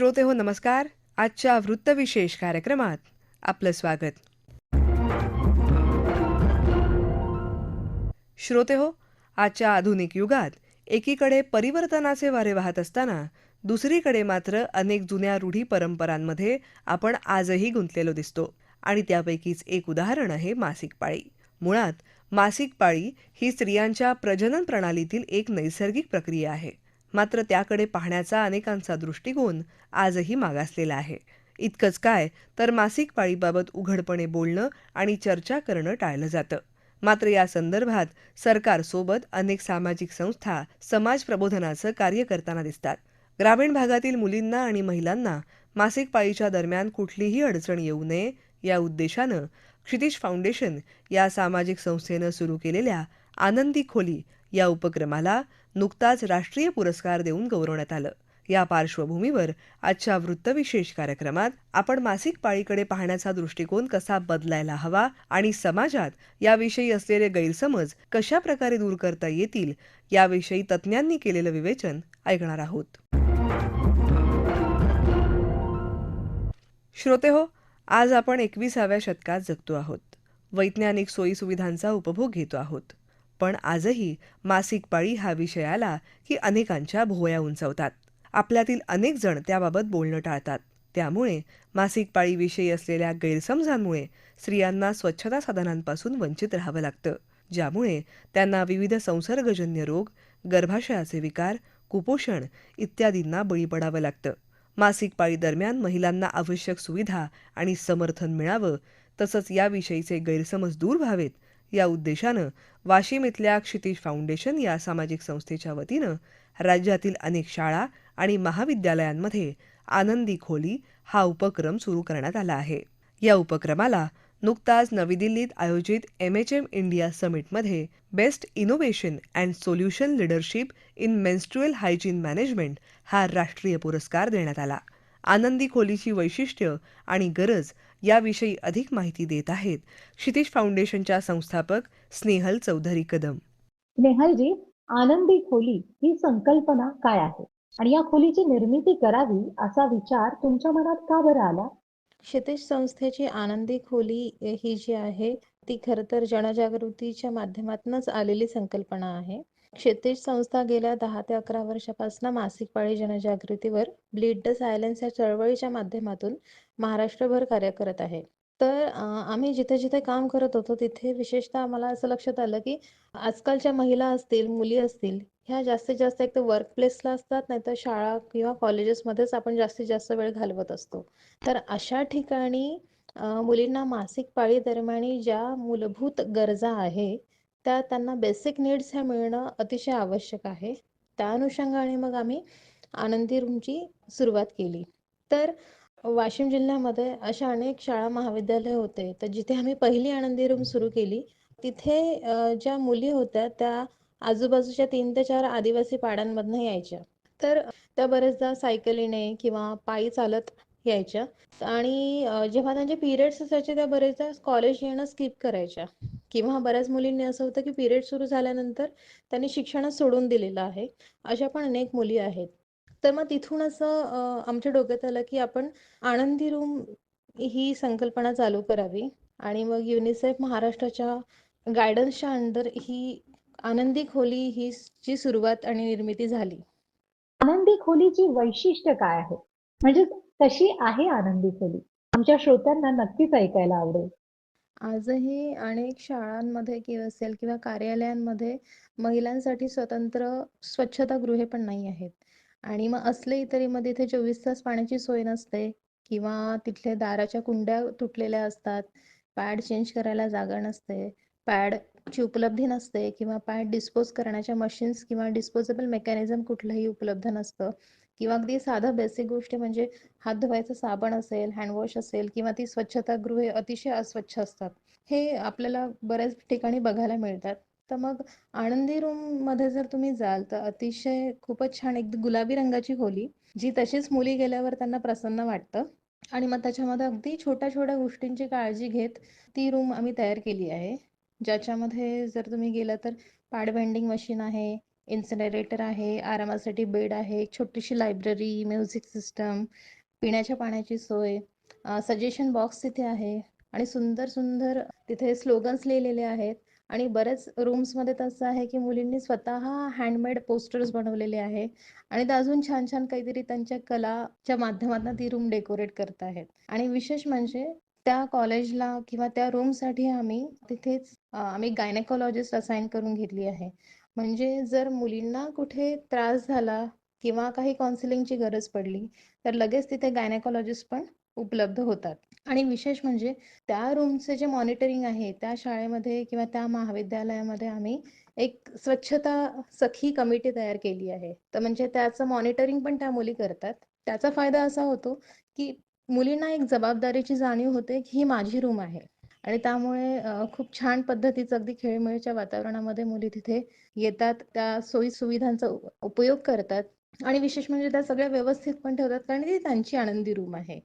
श्रोते हो नमस्कार. आजच्या वृत्तविशेष कार्यक्रमात आपलं स्वागत. श्रोते हो आजच्या आधुनिक युगात एकीकडे परिवर्तनाचे वारे वाहत असताना दुसरीकडे मात्र अनेक जुन्या रूढी परंपरांमध्ये आपण आजही गुंतलेलो दिसतो. आणि त्यापैकीच एक उदाहरण आहे मासिक पाळी. मुळात मासिक पाळी ही स्त्रियांच्या प्रजनन प्रणालीतील एक नैसर्गिक प्रक्रिया आहे. मात्र त्याकडे पाहण्याचा अनेकांचा दृष्टिकोन आजही मागासलेला आहे. इतकंच काय तर मासिक पाळीबाबत उघडपणे बोलणं आणि चर्चा करणं टाळलं जातं. मात्र या संदर्भात सरकारसोबत अनेक सामाजिक संस्था समाज प्रबोधनाचं कार्य करताना दिसतात. ग्रामीण भागातील मुलींना आणि महिलांना मासिक पाळीच्या दरम्यान कुठलीही अडचण येऊ नये या उद्देशानं क्षितिज फाउंडेशन या सामाजिक संस्थेनं सुरू केलेल्या आनंदी खोली या उपक्रमाला नुकताच राष्ट्रीय पुरस्कार देऊन गौरवण्यात आलं. या पार्श्वभूमीवर आजच्या वृत्तविशेष कार्यक्रमात आपण मासिक पाळीकडे पाहण्याचा दृष्टिकोन कसा बदलायला हवा आणि समाजात याविषयी असलेले गैरसमज कशा प्रकारे दूर करता येतील याविषयी तज्ज्ञांनी केलेलं विवेचन ऐकणार आहोत. श्रोते हो आज आपण एकविसाव्या शतकात जगतो आहोत. वैज्ञानिक सोयीसुविधांचा उपभोग घेतो आहोत. पण आजही मासिक पाळी हा विषय आला की अनेकांच्या भोवया उंचवतात. आपल्यातील अनेक जण त्याबाबत बोलणं टाळतात. त्यामुळे मासिक पाळीविषयी असलेल्या गैरसमजांमुळे स्त्रियांना स्वच्छता साधनांपासून वंचित राहावं लागतं. ज्यामुळे त्यांना विविध संसर्गजन्य रोग गर्भाशयाचे विकार कुपोषण इत्यादींना बळी पडावं लागतं. मासिक पाळी दरम्यान महिलांना आवश्यक सुविधा आणि समर्थन मिळावं तसंच याविषयीचे गैरसमज दूर व्हावेत या उद्देशानं वाशिम इथल्या क्षितिज फाउंडेशन या सामाजिक संस्थेच्या वतीनं राज्यातील अनेक शाळा आणि महाविद्यालयांमध्ये आनंदी खोली हा उपक्रम सुरू करण्यात आला आहे. या उपक्रमाला नुकताच नवी दिल्लीत आयोजित M H M India समिटमध्ये best innovation and solution leadership in menstrual hygiene management हा राष्ट्रीय पुरस्कार देण्यात आला. आनंदी खोलीची वैशिष्ट्य आणि गरज याविषयी अधिक माहिती देत आहेत क्षितिज फाउंडेशनच्या संस्थापक स्नेहल चौधरी कदम. स्नेहलजी आनंदी खोली ही संकल्पना काय आहे? आणि या खोलीची निर्मिती करावी असा विचार तुमच्या मनात का बरं आला? क्षितिज संस्थेची आनंदी खोली ही जी आहे ती खरं तर जनजागृतीच्या माध्यमातूनच आलेली संकल्पना आहे. क्षितिज संस्था गेल्या दहा ते अकरा वर्षापासून मासिक पाळी जनजागृतीवर ब्लीड द सायलेन्स या चळवळीच्या माध्यमातून महाराष्ट्रभर कार्य करत आहे. तर आम्ही जिथे जिथे काम करत होतो तिथे विशेषतः आम्हाला असं लक्षात आलं की आजकालच्या महिला असतील मुली असतील ह्या जास्तीत जास्त एक तर वर्क प्लेसला असतात नाहीतर शाळा किंवा कॉलेजेसमध्येच आपण जास्तीत जास्त वेळ घालवत असतो. तर अशा ठिकाणी मुलींना मासिक पाळी दरम्यान ज्या मूलभूत गरजा आहे त्या त्यांना बेसिक नीड्स ह्या मिळणं अतिशय आवश्यक आहे. त्या अनुषंगाने मग आम्ही आनंदी रूमची सुरुवात केली. तर वाशिम जिल्ह्यामध्ये अशा अनेक शाळा महाविद्यालय होते. तर जिथे आम्ही पहिली आनंदी रूम सुरू केली. तिथे ज्या मुली होत्या त्या आजूबाजूच्या तीन ते चार आदिवासी पाड्यांमधनं यायच्या. तर त्या बरेचदा सायकलीने किंवा पायी चालत यायच्या. आणि जेव्हा त्यांचे पिरियड्स असायचे त्या बरेचदा कॉलेज येणं स्किप करायच्या. किंवा बऱ्याच मुलींनी असं होतं की पिरियड सुरू झाल्यानंतर त्यांनी शिक्षणच सोडून दिलेलं आहे. अशा पण अनेक मुली आहेत. तर मग तिथून असं आमच्या डोक्यात आलं की आपण आनंदी रूम ही संकल्पना चालू करावी. आणि मग युनिसेफ महाराष्ट्राच्या गायडन्सच्या अंडर ही आनंदी खोली ही ची सुरुवात आणि निर्मिती झाली. आनंदी खोलीची वैशिष्ट्य काय आहे? म्हणजे कशी आहे आनंदी खोली? आमच्या श्रोत्यांना नक्कीच ऐकायला आवडेल. आजही अनेक शाळांमध्ये किंवा असेल किंवा कार्यालयांमध्ये महिलांसाठी स्वतंत्र स्वच्छतागृहे पण नाही आहेत. आणि मग असले तरी मग तिथे चोवीस तास पाण्याची सोय नसते किंवा तिथल्या दाराच्या कुंड्या तुटलेल्या असतात. पॅड चेंज करायला जागा नसते. पॅड ची उपलब्धी नसते किंवा पॅड डिस्पोज करण्याच्या मशीन्स किंवा डिस्पोजेबल मेकॅनिझम कुठलंही उपलब्ध नसतं. किंवा अगदी साधं बेसिक गोष्टी म्हणजे हात धुवायचं साबण असेल हँडवॉश असेल किंवा ती स्वच्छतागृहे अतिशय अस्वच्छ असतात. हे आपल्याला बऱ्याच ठिकाणी बघायला मिळतात. तर मग आनंदी रूममध्ये जर तुम्ही जाल तर अतिशय खूपच छान एक गुलाबी रंगाची खोली जी तशीच मुली गेल्यावर त्यांना प्रसन्न वाटतं. आणि मग त्याच्यामध्ये अगदी छोट्या छोट्या गोष्टींची काळजी घेत ती रूम आम्ही तयार केली आहे. ज्याच्यामध्ये जर तुम्ही गेला तर पॅड बेंडिंग मशीन आहे इन्सिनरेटर आहे आरामासाठी बेड आहे एक छोटीशी लायब्ररी म्युझिक सिस्टम पिण्याच्या पाण्याची सोय सजेशन बॉक्स तिथे आहे आणि सुंदर सुंदर तिथे स्लोगन्स लिहिलेले आहेत आणि बरेच रूम्समध्ये तसं आहे की मुलींनी स्वतः हँडमेड पोस्टर्स बनवलेले आहे आणि ते अजून छान छान काहीतरी त्यांच्या कलाच्या माध्यमातून ती रूम डेकोरेट करत आहेत. आणि विशेष म्हणजे त्या कॉलेजला किंवा त्या रूमसाठी आम्ही तिथेच आम्ही गायनेकोलॉजिस्ट असाइन करून घेतली आहे. म्हणजे जर मुलींना कुठे त्रास झाला किंवा काही काउन्सिलिंगची गरज पडली तर लगेच तिथे गायनेकोलॉजिस्ट पण उपलब्ध होतात. आणि विशेष म्हणजे त्या रूमचे जे मॉनिटरिंग आहे त्या शाळेमध्ये किंवा त्या महाविद्यालयामध्ये आम्ही एक स्वच्छता सखी कमिटी तयार केली आहे. तर म्हणजे त्याचं मॉनिटरिंग पण त्या मुली करतात. त्याचा फायदा असा होतो की मुलींना एक जबाबदारीची जाणीव होते की ही माझी रूम आहे. आणि त्यामुळे खूप छान पद्धतीचं अगदी खेळीमेळीच्या वातावरणामध्ये मुली तिथे येतात. त्या सोयी सुविधांचा उपयोग करतात. आणि विशेष म्हणजे त्या सगळ्या व्यवस्थित पण ठेवतात कारण ती त्यांची आनंदी रूम आहे.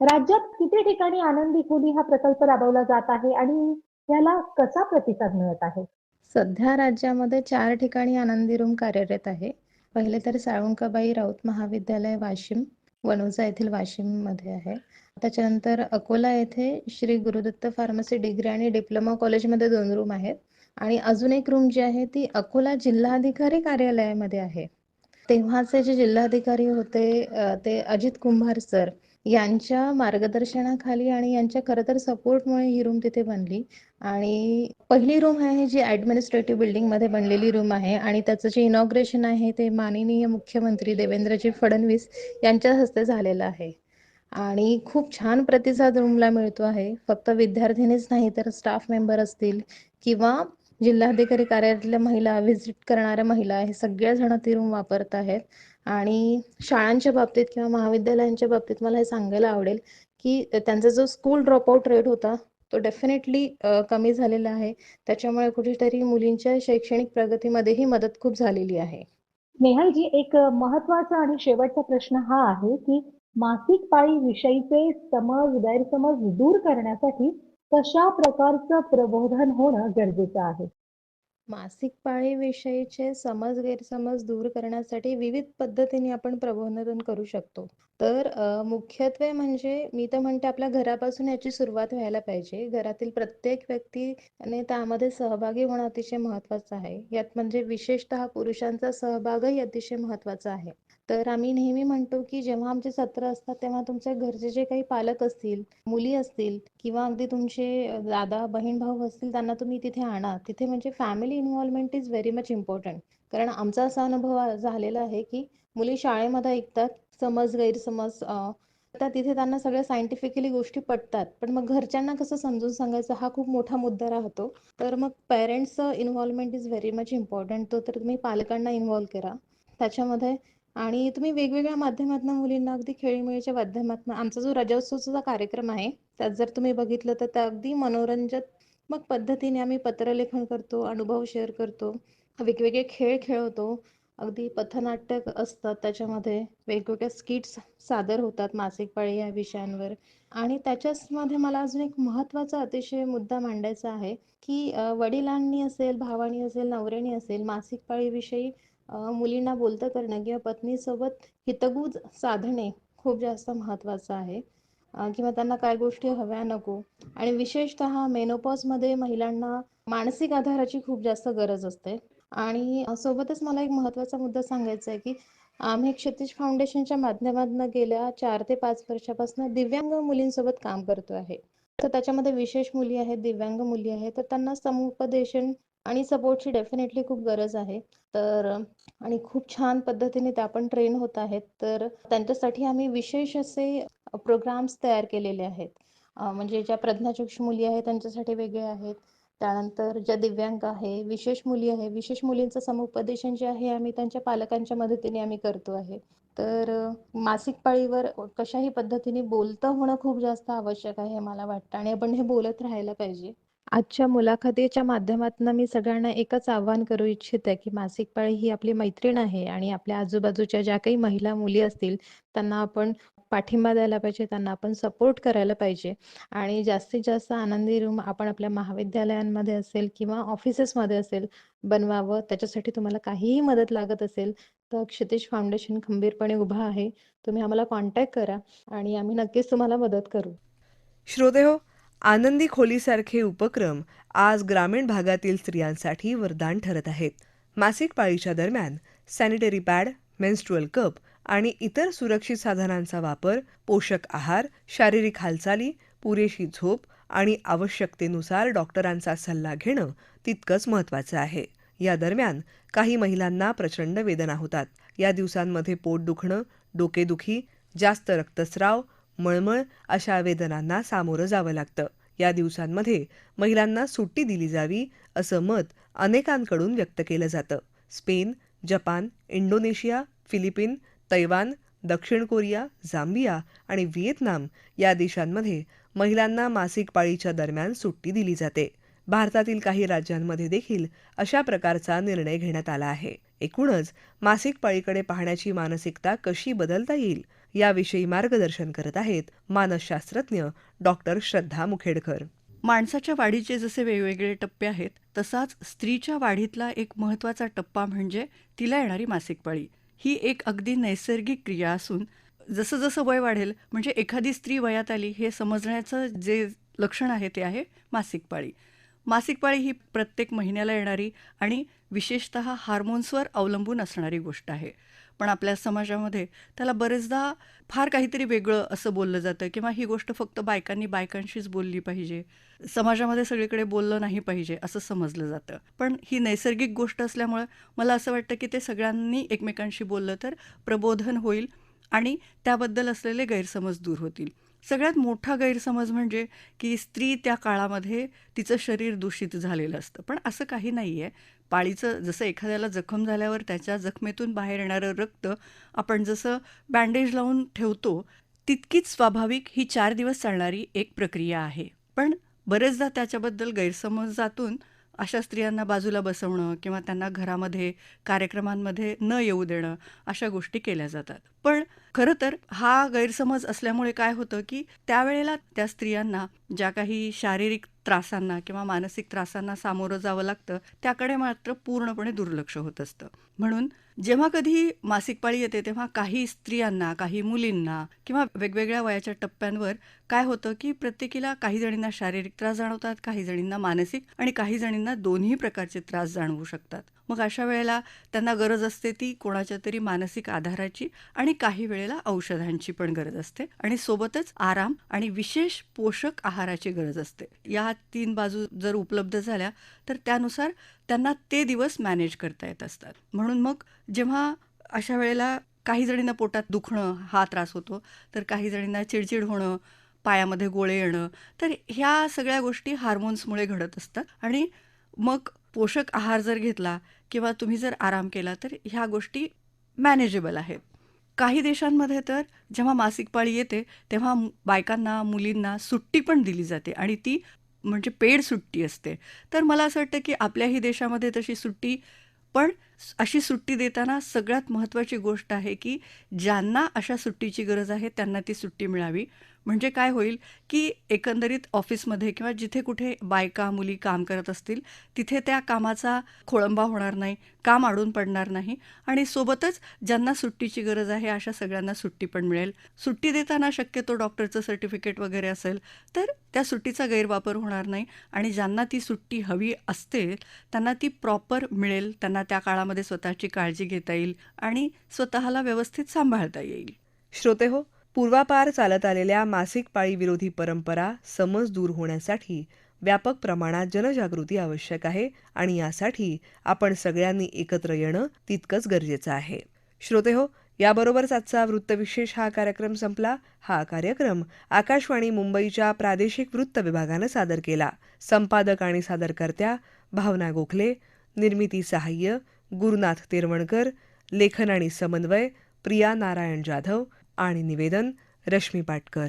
राज्यात किती ठिकाणी आनंदी खोली हा प्रकल्प राबवला जात आहे? आणि याला कसा प्रतिसाद मिळत आहे? सध्या राज्यामध्ये चार ठिकाणी आनंदी रूम कार्यरत आहे. पहिले तर साळुंकाबाई राऊत महाविद्यालय वाशिम. वणोजा येथील वाशिममध्ये आहे. त्याच्यानंतर अकोला येथे श्री गुरुदत्त फार्मसी डिग्री आणि डिप्लोमा कॉलेजमध्ये दोन रूम आहेत. आणि अजून एक रूम जी आहे ती अकोला जिल्हाधिकारी कार्यालयामध्ये आहे. तेव्हाचे जे जिल्हाधिकारी होते ते अजित कुंभार सर यांच्या मार्गदर्शनाखाली आणि यांच्या खरं तर सपोर्टमुळे ही रूम तिथे बनली. आणि पहिली रूम आहे जी ॲडमिनिस्ट्रेटिव्ह बिल्डिंगमध्ये बनलेली रूम आहे आणि त्याचं जे इनॉग्रेशन आहे ते माननीय मुख्यमंत्री देवेंद्रजी फडणवीस यांच्या हस्ते झालेलं आहे. आणि खूप छान प्रतिसाद रूमला मिळतो आहे. फक्त विद्यार्थिनीच नाही तर स्टाफ मेंबर असतील किंवा जिल्हाधिकारी कार्यालयातल्या महिला व्हिजिट करणाऱ्या महिला हे सगळेजण ती रूम वापरत आहेत. आणि शाळांच्या बाबतीत किंवा महाविद्यालयांच्या बाबतीत मला हे सांगायला आवडेल की त्यांचा जो स्कूल ड्रॉपआउट रेट होता तो डेफिनेटली कमी झालेला आहे. त्याच्यामुळे कुठेतरी मुलींच्या शैक्षणिक प्रगतीमध्येही मदत खूप झालेली आहे. नेहालजी एक महत्त्वाचा आणि शेवटचा प्रश्न हा आहे की मासिक पाळी विषयीचे समज गैरसमज दूर करण्यासाठी कशा प्रकारचं प्रबोधन होणं गरजेचं आहे? मासिक पाळीविषयीचे समज गैरसमज दूर करण्यासाठी विविध पद्धतीने आपण प्रबोधन करू शकतो. तर मुख्यत्वे म्हणजे मी तर म्हणते आपल्या घरापासून याची सुरुवात व्हायला पाहिजे. घरातील प्रत्येक व्यक्तीने त्यामध्ये सहभागी होणं अतिशय महत्त्वाचं आहे. यात म्हणजे विशेषतः पुरुषांचा सहभागही अतिशय महत्त्वाचा आहे. तर आम्ही नेहमी म्हणतो की जेव्हा आमचे सत्र असतात तेव्हा तुमच्या घरचे जे काही पालक असतील मुली असतील किंवा अगदी तुमचे दादा बहीण भाऊ असतील त्यांना तुम्ही तिथे आणा. तिथे म्हणजे family involvement is very much important कारण आमचा असा अनुभव झालेला आहे की मुली शाळेमध्ये ऐकतात समज गैरसमज तर तिथे त्यांना सगळ्या सायंटिफिकली गोष्टी पटतात. पण मग घरच्यांना कसं समजून सांगायचं हा खूप मोठा मुद्दा राहतो. तर मग पेरेंट्सचं involvement is very much important तो तर तुम्ही पालकांना इन्व्हॉल्व करा. त्याच्यामध्ये आणि तुम्ही वेगवेगळ्या माध्यमातून मुलींना अगदी खेळीमेळीच्या माध्यमातून आमचा जो रजोत्सवचा कार्यक्रम आहे त्यात जर तुम्ही बघितलं तर त्या अगदी मनोरंजनात्मक पद्धतीने आम्ही पत्रलेखन करतो अनुभव शेअर करतो वेगवेगळे खेळ खेळवतो अगदी पथनाट्यक असतात त्याच्यामध्ये वेगवेगळ्या स्किट्स सादर होतात मासिक पाळी या विषयांवर. आणि त्याच्याचमध्ये मला अजून एक महत्त्वाचा अतिशय मुद्दा मांडायचा आहे की वडिलांनी असेल भावानी असेल नवऱ्यानी असेल मासिक पाळीविषयी मुलींना बोलतं करणं किंवा पत्नीसोबत हितगुज साधणे खूप जास्त महत्त्वाचं आहे. किंवा त्यांना काय गोष्टी हव्या नको. आणि विशेषतः मेनोपॉजमध्ये महिलांना मानसिक आधाराची खूप जास्त गरज असते. आणि सोबतच मला एक महत्त्वाचा मुद्दा सांगायचा आहे की आम्ही क्षितिज फाउंडेशनच्या माध्यमातून गेल्या चार ते पाच वर्षापासून दिव्यांग मुलींसोबत काम करतो आहे. तर त्याच्यामध्ये विशेष मुली आहेत दिव्यांग मुली आहेत. तर त्यांना समुपदेशन आणि सपोर्टची डेफिनेटली खूप गरज आहे. तर आणि खूप छान पद्धतीने त्या पण ट्रेन होत आहेत. तर त्यांच्यासाठी आम्ही विशेष असे प्रोग्राम्स तयार केलेले आहेत. म्हणजे ज्या प्रज्ञाचक्षु मुली आहेत त्यांच्यासाठी वेगळे आहेत. त्यानंतर ज्या दिव्यांग आहे विशेष मुली आहे विशेष मुलींचं समुपदेशन जे आहे आम्ही त्यांच्या पालकांच्या मदतीने आम्ही करतो आहे. तर मासिक पाळीवर कशाही पद्धतीने बोलतं होणं खूप जास्त आवश्यक आहे मला वाटतं. आणि आपण हे बोलत राहायला पाहिजे. आजच्या मुलाखतीच्या माध्यमातून मी सगळ्यांना एकच आव्हान करू इच्छिते की मासिक पाळी ही आपली मैत्रीण आहे आणि आपल्या आजूबाजूच्या ज्या काही महिला मुली असतील त्यांना आपण पाठिंबा द्यायला पाहिजे, त्यांना आपण सपोर्ट करायला पाहिजे आणि जास्तीत जास्त आनंदी रूम आपण आपल्या महाविद्यालयांमध्ये असेल किंवा ऑफिसेसमध्ये असेल बनवावं. त्याच्यासाठी तुम्हाला काहीही मदत लागत असेल, तर क्षितिज फाउंडेशन खंबीरपणे उभा आहे. तुम्ही आम्हाला कॉन्टॅक्ट करा आणि आम्ही नक्कीच तुम्हाला मदत करू. श्रोतेहो आनंदी खोलीसारखे उपक्रम आज ग्रामीण भागातील स्त्रियांसाठी वरदान ठरत आहेत. मासिक पाळीच्या दरम्यान सॅनिटरी पॅड मेन्स्ट्रुअल कप आणि इतर सुरक्षित साधनांचा वापर पोषक आहार शारीरिक हालचाली पुरेशी झोप आणि आवश्यकतेनुसार डॉक्टरांचा सल्ला घेणं तितकंच महत्त्वाचं आहे. या दरम्यान काही महिलांना प्रचंड वेदना होतात. या दिवसांमध्ये पोट दुखणं डोकेदुखी जास्त रक्तस्राव मळमळ अशा वेदनांना सामोरं जावं लागतं. या दिवसांमध्ये महिलांना सुट्टी दिली जावी असं मत अनेकांकडून व्यक्त केलं जातं. Spain Japan Indonesia Philippine Taiwan दक्षिण कोरिया झांबिया आणि व्हिएतनाम या देशांमध्ये महिलांना मासिक पाळीच्या दरम्यान सुट्टी दिली जाते. भारतातील काही राज्यांमध्ये देखील अशा प्रकारचा निर्णय घेण्यात आला आहे. एकूणच मासिक पाळीकडे पाहण्याची मानसिकता कशी बदलता येईल? याविषयी मार्गदर्शन करत आहेत मानसशास्त्रज्ञ डॉक्टर श्रद्धा मुखेडकर. माणसाच्या वाढीचे जसे वेगवेगळे टप्पे आहेत तसाच स्त्रीच्या वाढीतला एक महत्त्वाचा टप्पा म्हणजे तिला येणारी मासिक पाळी. ही एक अगदी नैसर्गिक क्रिया असून जसं जसं वय वाढेल म्हणजे एखादी स्त्री वयात आली हे समजण्याचं जे लक्षण आहे ते आहे मासिक पाळी. मासिक पाळी ही प्रत्येक महिन्याला येणारी आणि विशेषत हार्मोन्सवर अवलंबून असणारी गोष्ट आहे. पण आपल्या समाजामध्ये त्याला बरेचदा फार काहीतरी वेगळं असं बोललं जातं किंवा ही गोष्ट फक्त बायकांनी बायकांशीच बोलली पाहिजे. समाजामध्ये सगळीकडे बोललं नाही पाहिजे असं समजलं जातं. पण ही नैसर्गिक गोष्ट असल्यामुळं मला असं वाटतं की ते सगळ्यांनी एकमेकांशी बोललं तर प्रबोधन होईल आणि त्याबद्दल असलेले गैरसमज दूर होतील. सगळ्यात मोठा गैरसमज म्हणजे की स्त्री त्या काळामध्ये तिचं शरीर दूषित झालेलं असतं. पण असं काही नाही आहे पाळीचं जसं एखाद्याला जखम झाल्यावर त्याच्या जखमेतून बाहेर येणारं रक्त आपण जसं बँडेज लावून ठेवतो तितकीच स्वाभाविक ही चार दिवस चालणारी एक प्रक्रिया आहे. पण बरेचदा त्याच्याबद्दल गैरसमजातून अशा स्त्रियांना बाजूला बसवणं किंवा त्यांना घरामध्ये कार्यक्रमांमध्ये न येऊ देणं अशा गोष्टी केल्या जातात. पण खरं तर हा गैरसमज असल्यामुळे काय होतं की त्यावेळेला त्या स्त्रियांना ज्या काही शारीरिक त्रासांना किंवा मानसिक त्रासांना सामोरं जावं लागतं त्याकडे मात्र पूर्णपणे दुर्लक्ष होत असतं. म्हणून जेव्हा कधी मासिक पाळी येते तेव्हा काही स्त्रियांना काही मुलींना किंवा वेगवेगळ्या वयाच्या टप्प्यांवर काय होतं की प्रत्येकीला काही जणींना शारीरिक त्रास जाणवतात काही जणींना मानसिक आणि काही जणींना दोन्ही प्रकारचे त्रास जाणवू शकतात. मग अशा वेळेला त्यांना गरज असते ती कोणाच्या तरी मानसिक आधाराची आणि काही वेळेला औषधांची पण गरज असते. आणि सोबतच आराम आणि विशेष पोषक आहाराची गरज असते. या तीन बाजू जर उपलब्ध झाल्या तर त्यानुसार त्यांना ते दिवस मॅनेज करता येत असतात. म्हणून मग जेव्हा अशा वेळेला काही जणींना पोटात दुखणं हा त्रास होतो तर काही जणींना चिडचिड होणं पायामध्ये गोळे येणं तर ह्या सगळ्या गोष्टी हार्मोन्समुळे घडत असतात. आणि मग पोषक आहार जर घेतला किंवा तुम्ही जर आराम केला तर ह्या गोष्टी मॅनेजेबल आहेत. काही देशांमध्ये तर जेव्हा मासिक पाळी येते तेव्हा बायकांना मुलींना सुट्टी पण दिली जाते आणि ती म्हणजे पेड सुट्टी असते. तर मला असं वाटतं की आपल्याही देशामध्ये तशी सुट्टी पण अशी सुट्टी देताना सगळ्यात महत्त्वाची गोष्ट आहे की ज्यांना अशा सुट्टीची गरज आहे त्यांना ती सुट्टी मिळावी. म्हणजे काय होईल की एकंदरीत ऑफिसमध्ये किंवा जिथे कुठे बायका मुली काम करत असतील तिथे त्या कामाचा खोळंबा होणार नाही काम अडून पडणार नाही आणि सोबतच ज्यांना सुट्टीची गरज आहे अशा सगळ्यांना सुट्टी पण मिळेल. सुट्टी देताना शक्यतो डॉक्टरचं सर्टिफिकेट वगैरे असेल तर त्या सुट्टीचा गैरवापर होणार नाही आणि ज्यांना ती सुट्टी हवी असते त्यांना ती प्रॉपर मिळेल त्यांना त्या काळामध्ये स्वतःची काळजी घेता येईल आणि स्वतःला व्यवस्थित सांभाळता येईल. श्रोते हो पूर्वापार चालत आलेल्या मासिक पाळी विरोधी परंपरा समज दूर होण्यासाठी व्यापक प्रमाणात जनजागृती आवश्यक आहे आणि यासाठी आपण सगळ्यांनी एकत्र येणं तितकंच गरजेचं आहे. श्रोते हो याबरोबरच आजचा वृत्तविशेष हा कार्यक्रम संपला. हा कार्यक्रम आकाशवाणी मुंबईच्या प्रादेशिक वृत्त विभागानं सादर केला. संपादक आणि सादरकर्त्या भावना गोखले निर्मिती सहाय्य गुरुनाथ तिरवणकर लेखन आणि समन्वय प्रिया नारायण जाधव आणि निवेदन रश्मी पाटकर.